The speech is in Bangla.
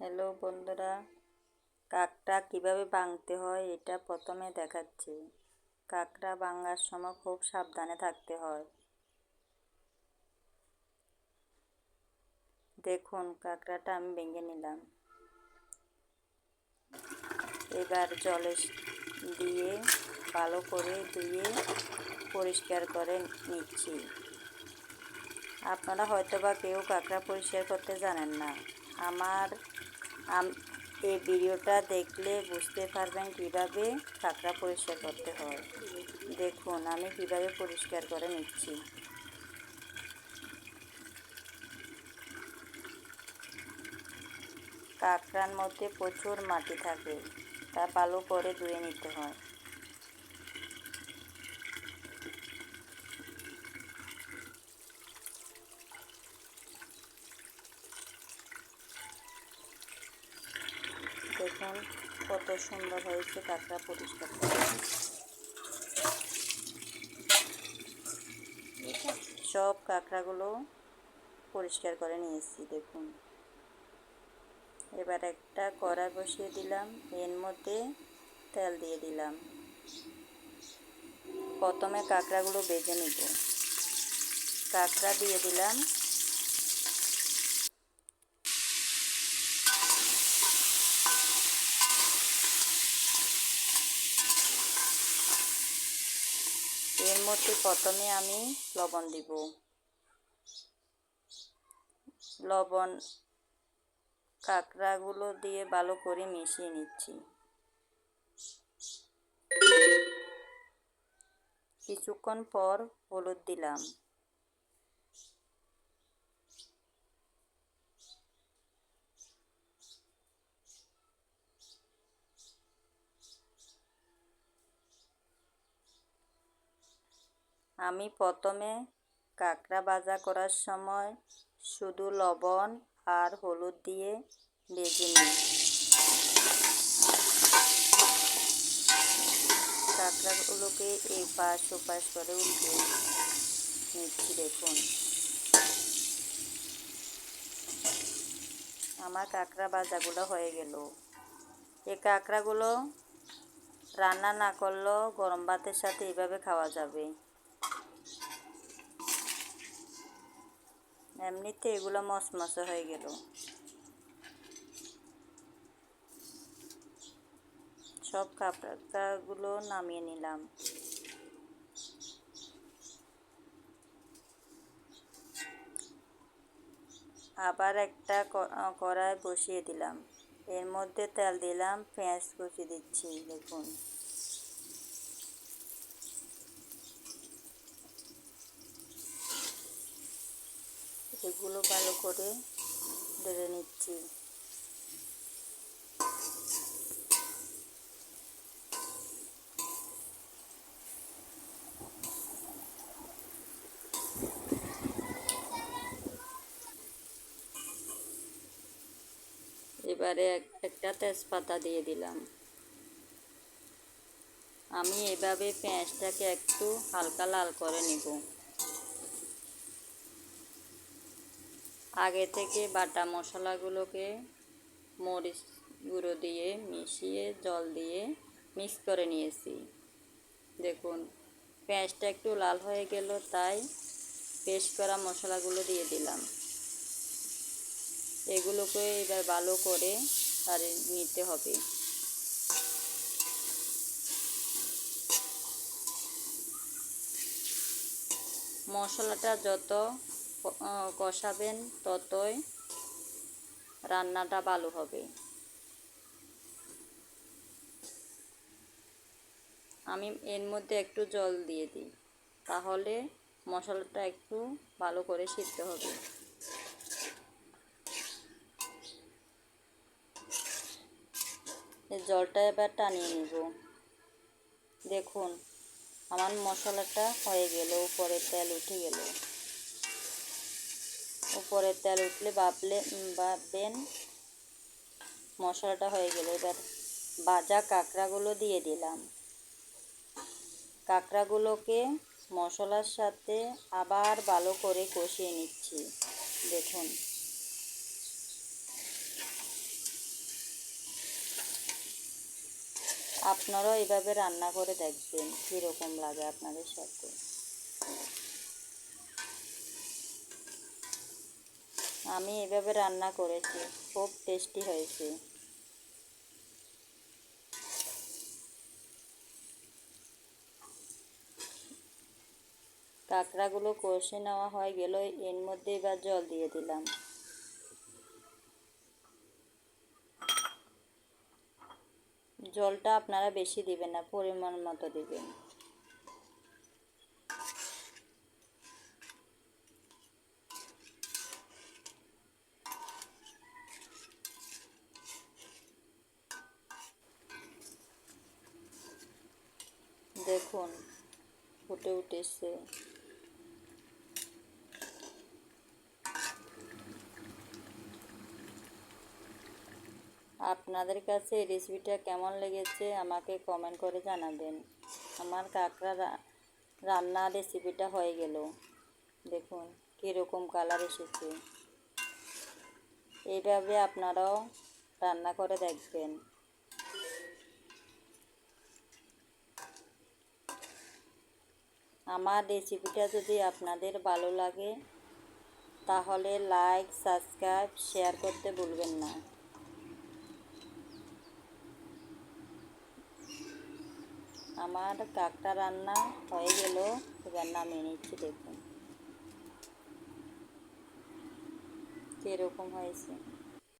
হ্যালো বন্ধুরা, কাঁকড়া কীভাবে ভাঙতে হয় এটা প্রথমে দেখাচ্ছি। কাঁকড়া ভাঙার সময় খুব সাবধানে থাকতে হয়। দেখুন, কাঁকড়াটা আমি ভেঙে নিলাম। এবার জলে দিয়ে ভালো করে ধুয়ে পরিষ্কার করে নিচ্ছি। আপনারা হয়তো বা কেউ কাঁকড়া পরিষ্কার করতে জানেন না। আমার এই ভিডিওটা দেখলে বুঝতে পারবেন কীভাবে কাঁকড়া পরিষ্কার করতে হয়। দেখুন, আমি কীভাবে পরিষ্কার করে নিচ্ছি। কাঁকড়ার মধ্যে প্রচুর মাটি থাকে, তা ভালো করে ধুয়ে নিতে হয়। দেখুন, কত সুন্দর হয়েছে কাঁকড়া পরিষ্কার। সব কাঁকড়াগুলো পরিষ্কার করে নিয়েছি, দেখুন। এবার একটা কড়া বসিয়ে দিলাম, এর মধ্যে তেল দিয়ে দিলাম। প্রথমে কাঁকড়াগুলো বেজে নিব। কাঁকড়া দিয়ে দিলাম এর মধ্যে প্রথমে আমি লবণ দিব। লবণ কাঁকড়াগুলো দিয়ে ভালো করে মিশিয়ে নিচ্ছি। কিছুক্ষণ পর হলুদ দিলাম। আমি প্রথমে কাঁকড়া ভাজা করার সময় শুধু লবণ আর হলুদ দিয়ে ভেজে নিই। কাঁকড়াগুলোকে এই পাশ ও পাশ করে উল্টে নিচ্ছি, দেখুন। আমার কাঁকড়া ভাজাগুলো হয়ে গেল। এই কাঁকড়াগুলো রান্না না করলেও গরম ভাতের সাথে এইভাবে খাওয়া যাবে। এমনিতে এগুলো মশমশে হয়ে গেল। সব কাপড়গুলো নামিয়ে নিলাম। আবার একটা কড়াই বসিয়ে দিলাম। এর মধ্যে তেল দিলাম, পেঁয়াজ কুচি দিচ্ছি, দেখুন। এগুলো ভালো করে ধরে নিচ্ছি। এবারে একটা তেজপাতা দিয়ে দিলাম। আমি এভাবে পেঁয়াজটাকে একটু হালকা লাল করে নিব। আগে থেকে বাটা মশলাগুলোকে মরিচ গুঁড়ো দিয়ে মিশিয়ে, জল দিয়ে মিক্স করে নিয়েছি। দেখুন, পেঁয়াজটা একটু লাল হয়ে গেল, তাই পেস্ট করা মশলাগুলো দিয়ে দিলাম। এগুলোকে এবার ভালো করে তারে নিতে হবে। মশলাটা যত কষাবেন ততই রান্নাটা ভালো হবে। আমি এর মধ্যে একটু জল দিয়ে দিই, তাহলে মশলাটা একটু ভালো করে সিদ্ধ হবে। জলটা এবার টানিয়ে নিব। দেখুন, আমার মশলাটা হয়ে গেল উপরে তেল উঠে গেল। উপরের তেল উঠলে বাপলে বাপবেন মশলাটা হয়ে গেলে। এবার ভাজা কাঁকড়াগুলো দিয়ে দিলাম। কাঁকড়াগুলোকে মশলার সাথে আবার ভালো করে কষিয়ে নিচ্ছি। দেখুন। আপনারাও এভাবে রান্না করে দেখবেন, কীরকম লাগে আপনাদের সাথে। আমি এভাবে রান্না করেছি, খুব টেস্টি হয়েছে। কাঁকড়াগুলো কষে নেওয়া হয়ে গেল, এর মধ্যে এবার জল দিয়ে দিলাম। জলটা আপনারা বেশি দিবেন না, পরিমাণ মতো দিবেন। দেখুন, ফুটে উঠেছে। আপনাদের কাছে এই রেসিপিটা কেমন লেগেছে, আমাকে কমেন্ট করে জানাবেন। আমার কাঁকড়া রা- রান্না রেসিপিটা হয়ে গেল। দেখুন, কীরকম কালার এসেছে। এইভাবে আপনারাও রান্না করে দেখবেন। আমার রেসিপিটা যদি আপনাদের ভালো লাগে, তাহলে লাইক সাবস্ক্রাইব শেয়ার করতে ভুলবেন না। আমার কাকটা রান্না হয়ে গেল, এবার নামিয়ে নিচ্ছি দেখুন। কীরকম হয়েছে?